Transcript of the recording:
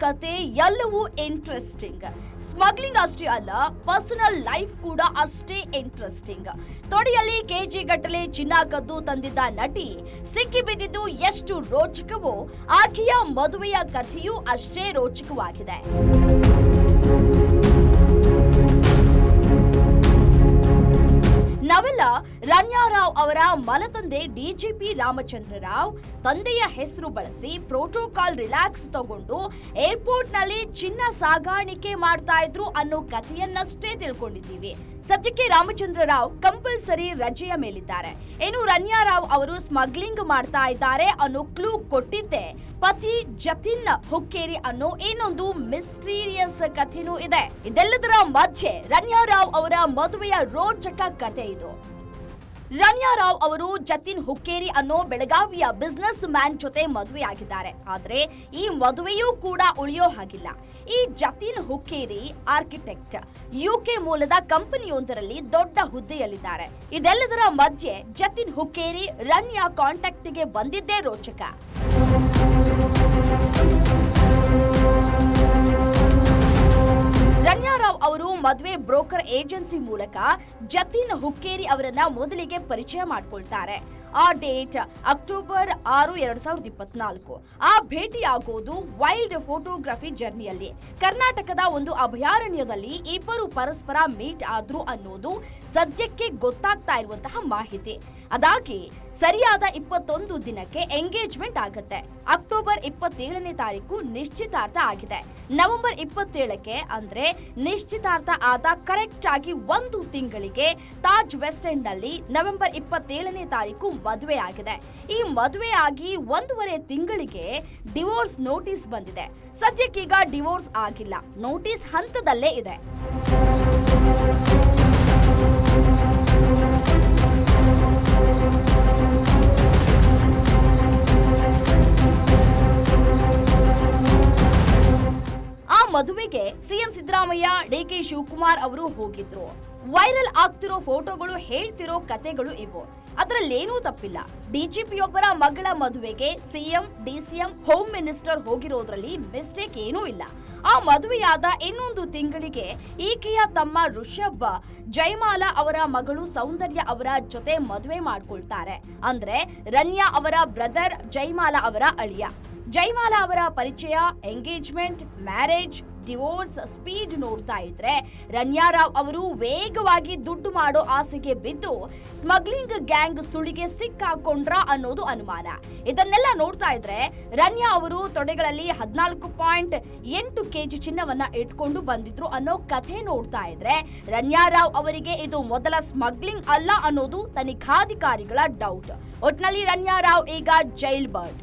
ಕತೆ ಎಲ್ಲವೂ interesting smuggling ಅಷ್ಟೇ ಅಲ್ಲ ಪರ್ಸನಲ್ ಲೈಫ್ ಕೂಡ ಅಷ್ಟೇ ಇಂಟ್ರೆಸ್ಟಿಂಗ್ ತೊಡೆಯಲ್ಲಿ ಕೆಜಿ ಗಟ್ಟಲೆ ಚಿನ್ನ ಕದ್ದು ತಂದಿದ್ದ ನಟಿ, ಸಿಕ್ಕಿ ಬಿದ್ದಿದ್ದು ಎಷ್ಟು ರೋಚಕವೋ, ಆಕೆಯ ಮದುವೆಯ ಕಥೆಯೂ ಅಷ್ಟೇ ರೋಚಕವಾಗಿದೆ. ರಣ್ಯಾರಾವ್ ಅವರ ಮಲತಂದೆ ಡಿಜಿಪಿ ರಾಮಚಂದ್ರ ರಾವ್ ತಂದೆಯ ಹೆಸರು ಬಳಸಿ ಪ್ರೋಟೋಕಾಲ್ ರಿಲ್ಯಾಕ್ಸ್ ತಗೊಂಡು ಏರ್ಪೋರ್ಟ್ನಲ್ಲಿ ಚಿನ್ನ ಸಾಗಾಣಿಕೆ ಮಾಡ್ತಾ ಇದ್ರು ಅನ್ನೋ ಕಥೆಯನ್ನಷ್ಟೇ ತಿಳ್ಕೊಂಡಿದ್ದೀವಿ. ಸದ್ಯಕ್ಕೆ ರಾಮಚಂದ್ರ ರಾವ್ ಕಂಪಲ್ಸರಿ ರಜೆಯ ಮೇಲಿದ್ದಾರೆ. ಇನ್ನು ರಣ್ಯಾರಾವ್ ಅವರು ಸ್ಮಗ್ಲಿಂಗ್ ಮಾಡ್ತಾ ಇದ್ದಾರೆ ಅನ್ನೋ ಕ್ಲೂ ಕೊಟ್ಟಿದ್ದೆ. ಪತಿ ಜತಿನ್ ಹುಕ್ಕೇರಿ ಅನ್ನೋ ಇನ್ನೊಂದು ಮಿಸ್ಟೀರಿಯಸ್ ಕಥೆನೂ ಇದೆ. ಇದೆಲ್ಲದರ ಮಧ್ಯೆ ರಣ್ಯಾರಾವ್ ಅವರ ಮದುವೆಯ ರೋಚಕ ಕಥೆ ಇದು. ರಣ್ಯಾರಾವ್ ಅವರು ಜತಿನ್ ಹುಕ್ಕೇರಿ ಅನ್ನೋ ಬೆಳಗಾವಿಯ ಬಿಸ್ನೆಸ್ ಮ್ಯಾನ್ ಜೊತೆ ಮದುವೆಯಾಗಿದ್ದಾರೆ. ಆದ್ರೆ ಈ ಮದುವೆಯೂ ಕೂಡ ಉಳಿಯೋ ಹಾಗಿಲ್ಲ. ಈ ಜತಿನ್ ಹುಕ್ಕೇರಿ ಆರ್ಕಿಟೆಕ್ಟ್ ಯುಕೆ ಮೂಲದ ಕಂಪನಿಯೊಂದರಲ್ಲಿ ದೊಡ್ಡ ಹುದ್ದೆಯಲ್ಲಿದ್ದಾರೆ. ಇದೆಲ್ಲದರ ಮಧ್ಯೆ ಜತಿನ್ ಹುಕ್ಕೇರಿ ರಣ್ಯಾ ಕಾಂಟ್ಯಾಕ್ಟ್ಗೆ ಬಂದಿದ್ದೇ ರೋಚಕ. ಬ್ರೋಕರ್ ಏಜೆನ್ಸಿ ಮೂಲಕ ಜತಿನ್ ಹುಕ್ಕೇರಿ ಅವರನ್ನ ಮೊದಲಿಗೆ ಪರಿಚಯ ಮಾಡ್ಕೊಳ್ತಾರೆ. ಆ ಡೇಟ್ ಅಕ್ಟೋಬರ್ ಆರು, ಎರಡು ಸಾವಿರದ ಇಪ್ಪತ್ನಾಲ್ಕು. ಆ ಭೇಟಿಯಾಗೋದು ವೈಲ್ಡ್ ಫೋಟೋಗ್ರಫಿ ಜರ್ನಿಯಲ್ಲಿ. ಕರ್ನಾಟಕದ ಒಂದು ಅಭಯಾರಣ್ಯದಲ್ಲಿ ಇಬ್ಬರು ಪರಸ್ಪರ ಮೀಟ್ ಆದ್ರು ಅನ್ನೋದು ಸದ್ಯಕ್ಕೆ ಗೊತ್ತಾಗ್ತಾ ಇರುವಂತಹ ಮಾಹಿತಿ. ಅದಾಗಿ, ಸರಿಯಾದ ಇಪ್ಪತ್ತೊಂದು ದಿನಕ್ಕೆ ಎಂಗೇಜ್ಮೆಂಟ್ ಆಗುತ್ತೆ. ಅಕ್ಟೋಬರ್ ಇಪ್ಪತ್ತೇಳನೇ ತಾರೀಕು ನಿಶ್ಚಿತಾರ್ಥ ಆಗಿದೆ. ನವೆಂಬರ್ ಇಪ್ಪತ್ತೇಳಕ್ಕೆ ಅಂದ್ರೆ ನಿಶ್ಚಿತಾರ್ಥ ಆದ ಕರೆಕ್ಟ್ ಆಗಿ ಒಂದು ತಿಂಗಳಿಗೆ ತಾಜ್ ವೆಸ್ಟ್ ಎಂಡ್ನಲ್ಲಿ ನವೆಂಬರ್ ಇಪ್ಪತ್ತೇಳನೇ ತಾರೀಕು ಮದುವೆ ಆಗಿದೆ ಈ ಮದುವೆ ಆಗಿ ಒಂದೂವರೆ ತಿಂಗಳಿಗೆ ಡಿವೋರ್ಸ್ ನೋಟಿಸ್ ಬಂದಿದೆ. ಸದ್ಯಕ್ಕೀಗ ಡಿವೋರ್ಸ್ ಆಗಿಲ್ಲ. ನೋಟಿಸ್ ಹಂತದಲ್ಲೇ ಇದೆ. ಮದುವೆಗೆ ಸಿಎಂ ಸಿದ್ದರಾಮಯ್ಯ, ಡಿಕೆ ಶಿವಕುಮಾರ್ ಅವರು ಹೋಗಿದ್ರು. ವೈರಲ್ ಆಗ್ತಿರೋ ಫೋಟೋಗಳು, ಹೇಳ್ತಿರೋ ಕತೆಗಳು ಇವು. ಅದರಲ್ಲೇನೂ ತಪ್ಪಿಲ್ಲ. ಡಿಜಿಪಿಯೊಬ್ಬರ ಮಗಳ ಮದುವೆಗೆ ಸಿಎಂ, ಡಿಸಿಎಂ ಹೋಮ್ ಮಿನಿಸ್ಟರ್ ಹೋಗಿರೋದ್ರಲ್ಲಿ ಮಿಸ್ಟೇಕ್ ಏನೂ ಇಲ್ಲ. ಆ ಮದುವೆಯಾದ ಇನ್ನೊಂದು ತಿಂಗಳಿಗೆ ಈಕೆಯ ತಮ್ಮ ಋಷಭ್, ಜಯಮಾಲಾ ಅವರ ಮಗಳು ಸೌಂದರ್ಯ ಅವರ ಜೊತೆ ಮದುವೆ ಮಾಡ್ಕೊಳ್ತಾರೆ. ಅಂದ್ರೆ ರನ್ಯಾ ಅವರ ಬ್ರದರ್, ಜಯಮಾಲಾ ಅವರ ಅಳಿಯ. ಜೈಮಾಲಾ ಅವರ ಪರಿಚಯ ಎಂಗೇಜ್ಮೆಂಟ್ ಮ್ಯಾರೇಜ್ ಡಿವೋರ್ಸ್ ಸ್ಪೀಡ್ ನೋಡ್ತಾ ಇದ್ರೆ ರಣ್ಯಾರಾವ್ ಅವರು ವೇಗವಾಗಿ ದುಡ್ಡು ಮಾಡೋ ಆಸೆಗೆ ಬಿದ್ದು ಸ್ಮಗ್ಲಿಂಗ್ ಗ್ಯಾಂಗ್ ಸುಳಿಗೆ ಸಿಕ್ಕಾಕೊಂಡ್ರ ಅನ್ನೋದು ಅನುಮಾನ. ಇದನ್ನೆಲ್ಲ ನೋಡ್ತಾ ಇದ್ರೆ ರಣ್ಯಾ ಅವರು ತೊಡೆಗಳಲ್ಲಿ ಹದಿನಾಲ್ಕು ಪಾಯಿಂಟ್ ಎಂಟು ಕೆಜಿ ಚಿನ್ನವನ್ನ ಇಟ್ಕೊಂಡು ಬಂದಿದ್ರು ಅನ್ನೋ ಕಥೆ ನೋಡ್ತಾ ಇದ್ರೆ ರಣ್ಯಾರಾವ್ ಅವರಿಗೆ ಇದು ಮೊದಲ ಸ್ಮಗ್ಲಿಂಗ್ ಅಲ್ಲ ಅನ್ನೋದು ತನಿಖಾಧಿಕಾರಿಗಳ ಡೌಟ್ ಒಟ್ನಲ್ಲಿ ರಣ್ಯಾರಾವ್ ಈಗ ಜೈಲ್ ಬರ್ಡ್